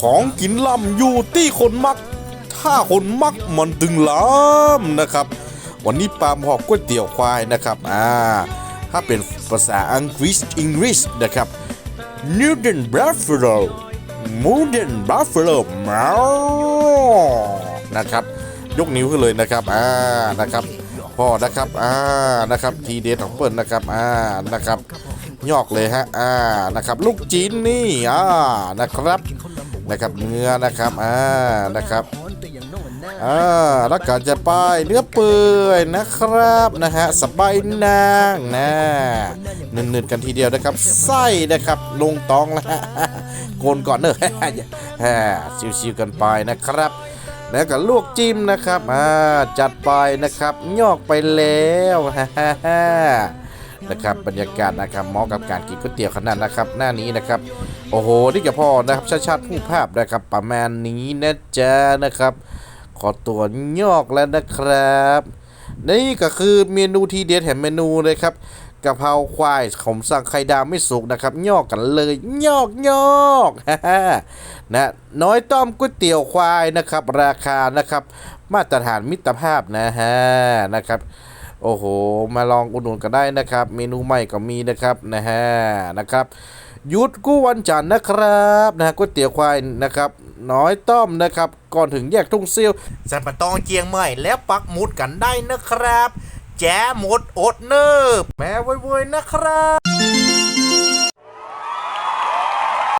ของกินล่ำอยู่ที่คนมัก ถ้าคนมักมันตึงล้ำนะครับ วันนี้ปามหอกก๋วยเตี๋ยวควายนะครับอ่าถ้าเป็นภาษาอังกฤษ English นะครับ Newton Buffalo Modern Buffalo นะครับ ยกนิ้วขึ้นเลยนะครับอ่านะครับพ่อนะครับอ่านะครับทีเด็ดของเปิ้ลนะครับอ่านะครับยอกเลยฮะอ่านะครับ ลูกจีนนี่อ่านะครับ นะครับเนื้อนะครับอ่านะครับอ่าแล้วก็จะไปเนื้อเปื่อยนะครับนะฮะสบายนางนะนึ่นๆกันทีเดียวนะครับไส้นะครับลงตองแล้วฮะโกนก่อนเนอะฮ่าชิวๆกันไปนะครับแล้วก็ลวกจิ้มนะครับอ่าจัดไปนะครับยอกไปแล้วฮ่าฮ่าฮ่า นะครับบรรยากาศนะครับเหมาะกับการกินก๋วยเตี๋ยวขนาดนะครับ หน้านี้นะครับโอ้โหนี่กับพ่อนะครับชาชาติผู้ภาพนะครับประมาณนี้นะจ๊ะนะครับ ขอตัวยอกแล้วนะครับ นี่ก็คือเมนูทีเด็ดแห่งเมนูเลยครับกะเพราควายผมสั่งไข่ดาวไม่สุกนะครับยอกกันเลยยอกยอกนะน้อยต้อมก๋วยเตี๋ยวควายนะครับ ราคานะครับ มาตรฐานมิตรภาพนะฮะนะครับ โอ้โห มาลองอุดหนุนกันได้นะครับ เมนูใหม่ก็มีนะครับนะฮะนะครับหยุดกู้วันจันทร์นะครับนะฮะก๋วยเตี๋ยวควายนะครับน้อยต้อมนะครับ ก่อนถึงแยกทุ่งเซียวสันปะตองเจียงใหม่แล้วปักหมุดกันได้นะครับ แจหมดอดเนิบแม่ไว้ๆนะครับ